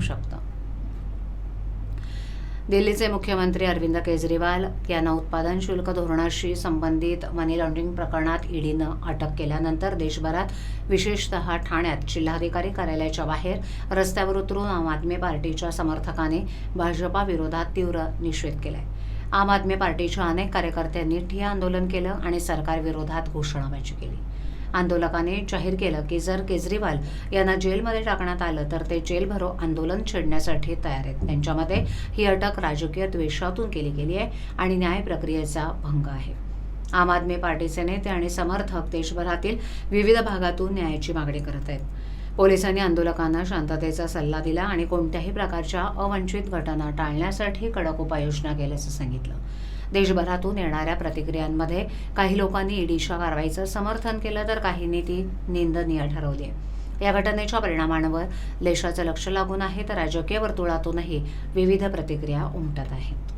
होऊ शकतं. दिल्लीचे मुख्यमंत्री अरविंद केजरीवाल यांना उत्पादन शुल्क धोरणाशी संबंधित मनी लॉन्ड्रिंग प्रकरणात ईडीनं अटक केल्यानंतर देशभरात विशेषतः ठाण्यात जिल्हाधिकारी कार्यालयाच्या बाहेर रस्त्यावर उतरून आम आदमी पार्टीच्या समर्थकाने भाजपा विरोधात तीव्र निषेध केलाय. आम आदमी पार्टीच्या अनेक कार्यकर्त्यांनी ठिय्या आंदोलन केलं आणि सरकारविरोधात घोषणाबाजी केली. आंदोलकाने जाहीर केलं की जर केजरीवाल यांना जेलमध्ये टाकण्यात आलं तर ते जेलभरो आंदोलन छेडण्यासाठी तयार आहेत. त्यांच्यामध्ये ही अटक राजकीय द्वेषातून केली गेली आहे आणि न्याय प्रक्रियेचा भंग आहे. आम आदमी पार्टीचे नेते आणि समर्थक देशभरातील विविध भागातून न्यायाची मागणी करत आहेत. पोलिसांनी आंदोलकांना शांततेचा सल्ला दिला आणि कोणत्याही प्रकारच्या अवंचित घटना टाळण्यासाठी कडक उपाययोजना केल्याचं सांगितलं. देशभरातून येणाऱ्या प्रतिक्रियांमध्ये काही लोकांनी ईडीच्या कारवाईचं समर्थन केलं तर काहींनी ती निंदनीय ठरवली. आहे या घटनेच्या परिणामांवर देशाचं लक्ष लागून आहे तर राजकीय वर्तुळातूनही विविध प्रतिक्रिया उमटत आहेत.